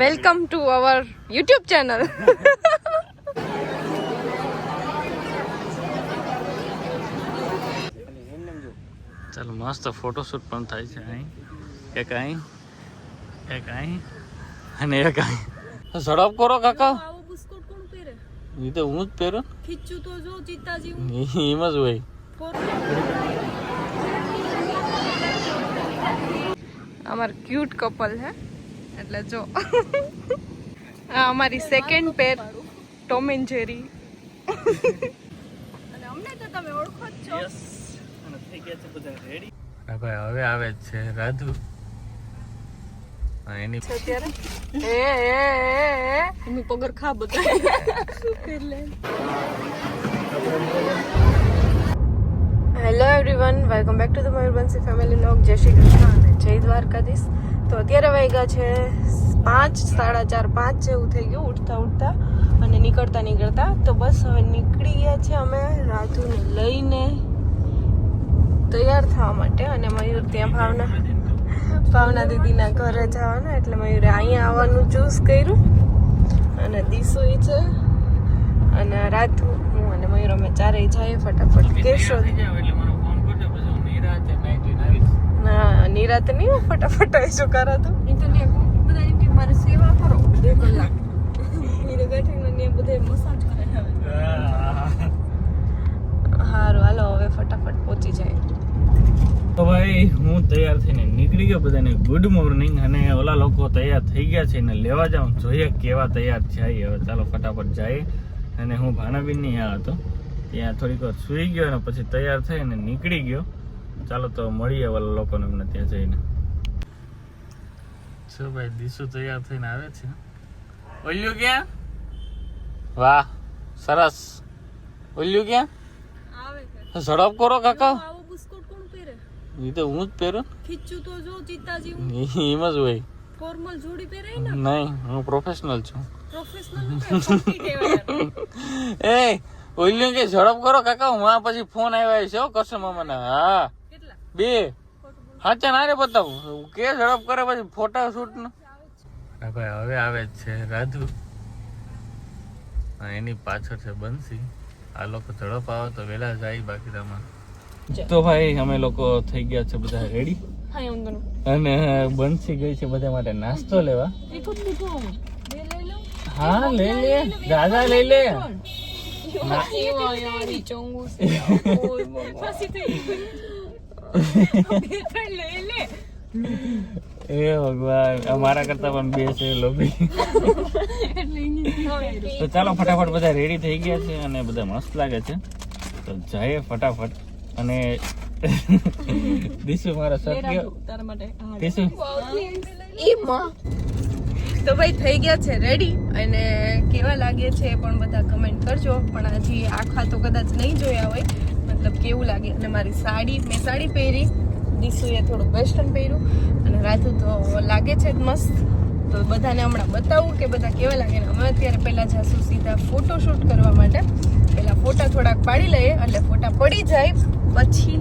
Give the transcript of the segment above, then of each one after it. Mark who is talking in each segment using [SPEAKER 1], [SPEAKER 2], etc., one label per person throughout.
[SPEAKER 1] Welcome to our YouTube channel
[SPEAKER 2] ચાલો મસ્ત photoshoot પણ થાય છે અહીં. એક અહીં એક અહીં અને એક અહીં. ઝડપ કરો કાકા. એ તો હું જ પહેરું.
[SPEAKER 3] ખીચું તો જો ચિત્તા જેવું.
[SPEAKER 2] એમ જ હોય.
[SPEAKER 1] અમાર ક્યુટ કપલ છે એટલે જો. આ અમારી second pair Tom and Jerry અને અમને તો તમે ઓળખો જ છો.
[SPEAKER 2] હા ભાઈ હવે આવે જ છે રાધુ હા, એની
[SPEAKER 1] છે અત્યારે. એ એ, એ એ.
[SPEAKER 3] અમે પગર ખા બધા
[SPEAKER 1] hello everyone welcome back to the Mayurbansi family vlog Jai Shri Krishna. અને જય તો અત્યારે વાગ્યા છે, પાંચ, સાડા ચાર, પાંચ જેવું થઈ ગયું ઉઠતા ઉઠતા અને નીકળતા નીકળતા. તો બસ હવે નીકળી ગયા છે અમે રાધુને લઈને તૈયાર થવા માટે અને મયુર ત્યાં ભાવના ભાવના દીદીના ઘરે જવાના એટલે મયુરે અહીંયા આવવાનું ચૂઝ કર્યું. અને દીસુઈ છે અને રાધુ હું અને મયુર અમે ચારેય જઈએ ફટાફટ. કેશોદ. ના નિરાત નહીં હું ફટાફટ આવીશું કરા તો
[SPEAKER 3] એ તો ને બધા એમ કે મારે સેવા કરો. બે કલાક. એને બેઠીને ને બધે મસાજ કરે હવે.
[SPEAKER 1] હારું હાલો હવે ફટાફટ પહોંચી જાય.
[SPEAKER 2] તો ભાઈ હું તૈયાર થઈને નીકળી ગયો બધાને ગુડ મોર્નિંગ અને ઓલા લોકો તૈયાર થઈ ગયા છે ને લેવા જાઉં. જોઈએ કેવા તૈયાર જાય હવે ચાલો ફટાફટ જાય. અને હું ભાણાબીન નહીં ત્યાં હતો. ત્યાં થોડીક વાર સુઈ ગયો અને પછી તૈયાર થઈને નીકળી ગયો. ચાલો તો મળીએ વાલા લોકોને અમને ત્યાં જઈને. શું ભાઈ દીસુ તૈયાર થઈને આવે છે. ઓલ્યું ક્યાં? વાહ સરસ. ઓલ્યું ક્યાં? ઝડપ કરો કાકા. એ તો હું જ પહેરું.
[SPEAKER 3] ખીચું તો જો ચિત્તાજી
[SPEAKER 2] એમ જ હોય.
[SPEAKER 3] ફોર્મલ જોડી પહેરે ને?
[SPEAKER 2] નહીં હું પ્રોફેશનલ છું.
[SPEAKER 3] પ્રોફેશનલ
[SPEAKER 2] એ ઓલ્યું કે ઝડપ કરો કાકા હું આ પછી ફોન આવ્યા છે હો કસ્ટમર મને હા. બે હાચા ના રે બતાવું કે ઝડપ કરે પછી ફોટા શૂટ નો ભાઈ હવે આવે જ છે રાધુ એની પાછળ છે બંસી આ લોકો ઝડપ આવે તો વેલા જાય બાકી તમારે તો ભાઈ અમે લોકો થઈ ગયા છે બધા રેડી અને બંસી ગઈ છે બધા માટે નાસ્તો લેવા
[SPEAKER 3] એક જ લીધો હું લઈ
[SPEAKER 2] લે દાદા લઈ લે
[SPEAKER 3] ફસી થઈ
[SPEAKER 2] એ ભગવાન અમારા કરતા પણ બે છે લોભી. તો ચાલો ફટાફટ બધા રેડી થઈ ગયા છે અને બધા મસ્ત લાગે છે. તો જઈએ ફટાફટ. અને દીસુ મારા સર
[SPEAKER 3] તારા માટે
[SPEAKER 2] દીસુ
[SPEAKER 1] તો ભાઈ થઈ ગયા છે રેડી અને કેવા લાગે છે એ પણ બધા કમેન્ટ કરજો. પણ હજી આખા તો કદાચ નહીં જોયા હોય. મતલબ કેવું લાગે? અને મારી સાડી, મેં સાડી પહેરી દીસુએ થોડું વેસ્ટર્ન પહેર્યું, અને રાધુ તો લાગે છે જ મસ્ત. તો બધાને હમણાં બતાવું કે બધા કેવા લાગે. ને અમે અત્યારે પહેલાં જાશું સીધા ફોટોશૂટ કરવા માટે. પહેલાં ફોટા થોડાક પાડી લઈએ, એટલે ફોટા પડી જાય, પછી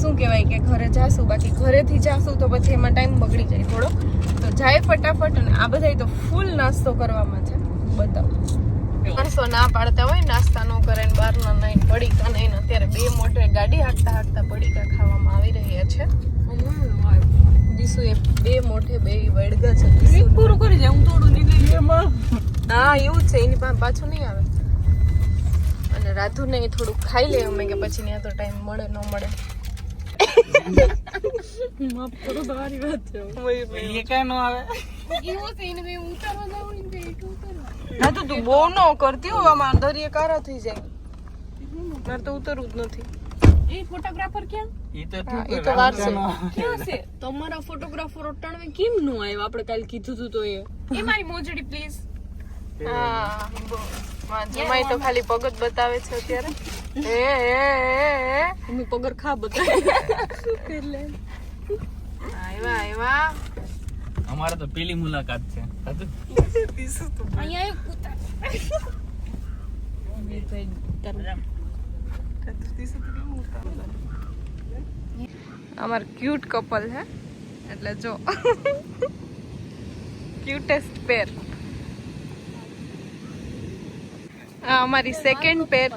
[SPEAKER 1] શું કહેવાય કે ઘરે જાશું, બાકી ઘરેથી જાશું તો પછી એમાં ટાઈમ બગડી જાય થોડો. તો જાય ફટાફટ, અને આ બધા તો ફૂલ નાસ્તો કરવામાં છે. બતાવો. માણસો ના પાડતા હોય નાસ્તા નો કરે ને બહાર ના નહીં પડીકા નહીં અત્યારે બે મોટે ગાડી હાંકતા હાંકતા પડીકા ખાવામાં આવી રહ્યા છે. દીસુ એ બે મોઢે બે વળગા છે. દીસુ
[SPEAKER 3] પૂરું કરી જાય હું થોડું નીકળી
[SPEAKER 1] હા એવું જ છે એની પાસે પાછું નહીં આવે. અને રાધુને એ થોડું ખાઈ લે અમે કે પછી ત્યાં તો ટાઈમ મળે ન મળે.
[SPEAKER 3] માફ કરો તમારી વાત છે.
[SPEAKER 2] એ કઈ ન આવે.
[SPEAKER 3] એવું છે એને ઉતારવા જાવ ને
[SPEAKER 1] તો તું બહુ ન કરતી હોય આમાં દરિયે કારા થઈ જાય. મારે તો ઉતરવું જ નથી.
[SPEAKER 3] એ ફોટોગ્રાફર ક્યાં?
[SPEAKER 2] તો
[SPEAKER 1] છે.
[SPEAKER 3] તમારા ફોટોગ્રાફર કેમ નો આવ્યો? આપણે કાલ કીધું તું તો એ. એ મારી મોજડી પ્લીઝ
[SPEAKER 1] હા. માં જમાઈ તો ખાલી પગ જ બતાવે છે અત્યારે. એ એ
[SPEAKER 3] પગર ખા બધા એટલે
[SPEAKER 1] આવ્યા આવ્યા
[SPEAKER 2] અમારે તો પેલી મુલાકાત છે?
[SPEAKER 3] અહીંયા એક ઉતાર
[SPEAKER 1] તારું- તારું દીસું તો કેવું ઉતાવળ કરે. અમાર ક્યુટ કપલ છે એટલે જો. ક્યુટેસ્ટ પેર આ અમારી second pair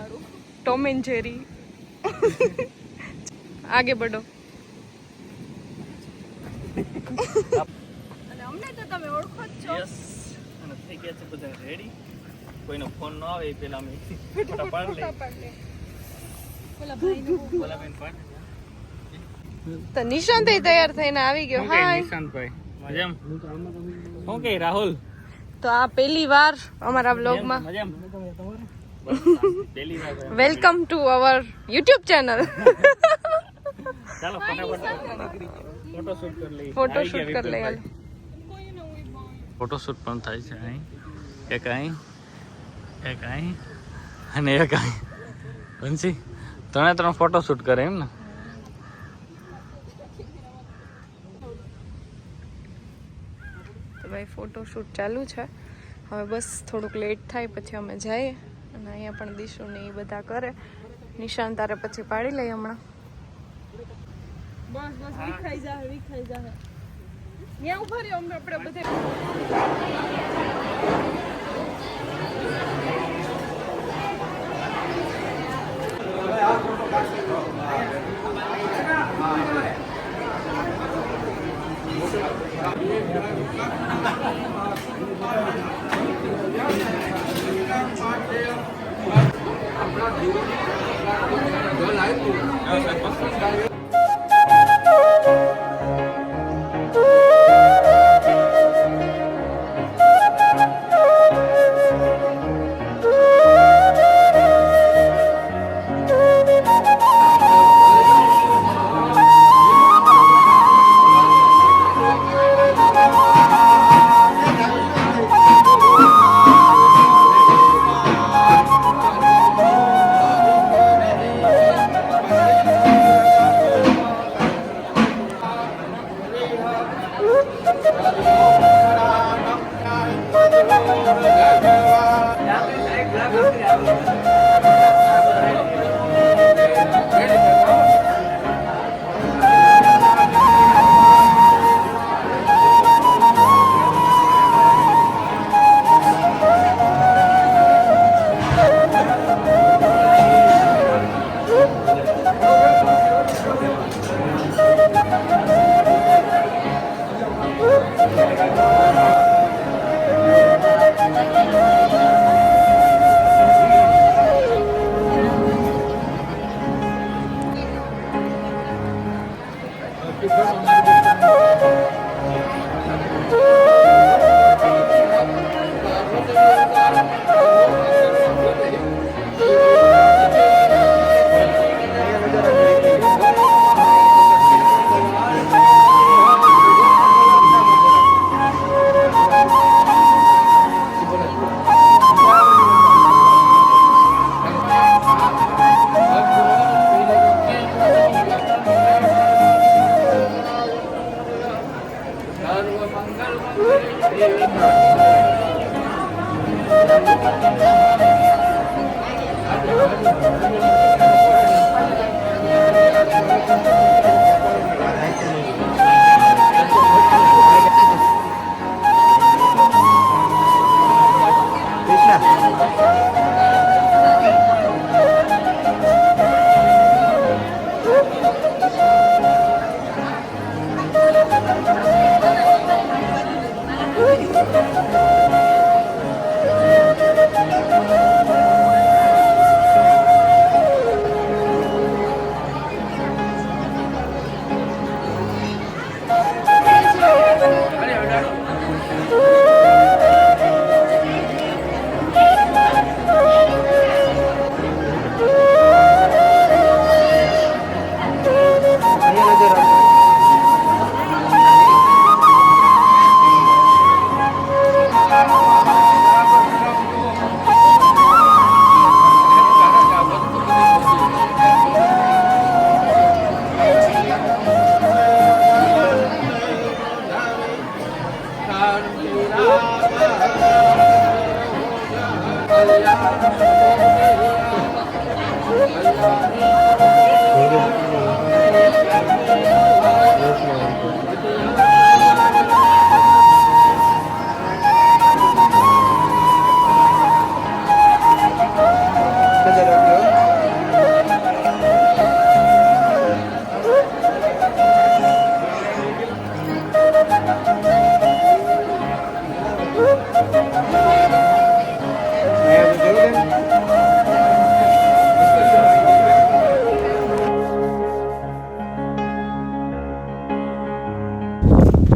[SPEAKER 1] Tom and Jerry આગે બડો અને અમને તો તમે ઓળખો જ છો
[SPEAKER 2] યસ અને થઈ ગયા છે બધા રેડી કોઈનો ફોન ન આવે એ પેલા અમે ફોટા પાડી લઈએ બોલા બેન પાડ
[SPEAKER 1] તો નિશાંત તૈયાર થઈને આવી ગયો
[SPEAKER 2] શું કહે
[SPEAKER 1] હાય
[SPEAKER 2] નિશાંતભાઈ મજામ શું કહે રાહુલ
[SPEAKER 1] તો આ પહેલી વાર અમારા વ્લોગમાં
[SPEAKER 2] મજામ પહેલી વાર
[SPEAKER 1] welcome to our YouTube channel
[SPEAKER 2] ચાલો ફટાફટ ફોટો શૂટ કરી લઈએ
[SPEAKER 1] ફોટો શૂટ કરી લઈએ હાલો.
[SPEAKER 2] ફોટો શૂટ પણ થાય છે અહીં. એક અહીં એક અહીં અને એક અહીં. બંસી ત્રણે ત્રણ ફોટોશૂટ કરે એમ ને?
[SPEAKER 1] તો ભાઈ ફોટોશૂટ ચાલુ છે. હવે બસ થોડુંક લેટ થાય પછી અમે જઈએ અને અહીંયા પણ દિશુ ને એ બધા કરે. નિશાન તારે પછી પાડી લઈએ હમણાં.
[SPEAKER 3] બસ બસ વિખાઈ જા વિખાઈ જાહે. ત્યાં ઊભા રહ્યો અમે આપણે બધે. આપણા જીવન Bolsonaro.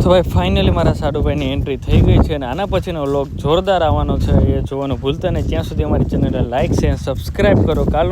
[SPEAKER 2] તો ભાઈ ફાઇનલી મારા સાડુભાઈની એન્ટ્રી થઈ ગઈ છે અને આના પછીનો વ્લોગ જોરદાર આવવાનો છે. એ જોવાનું ભૂલતા નહીં. ત્યાં સુધી અમારી ચેનલને લાઇક છે સબસ્ક્રાઈબ કરો. કાલ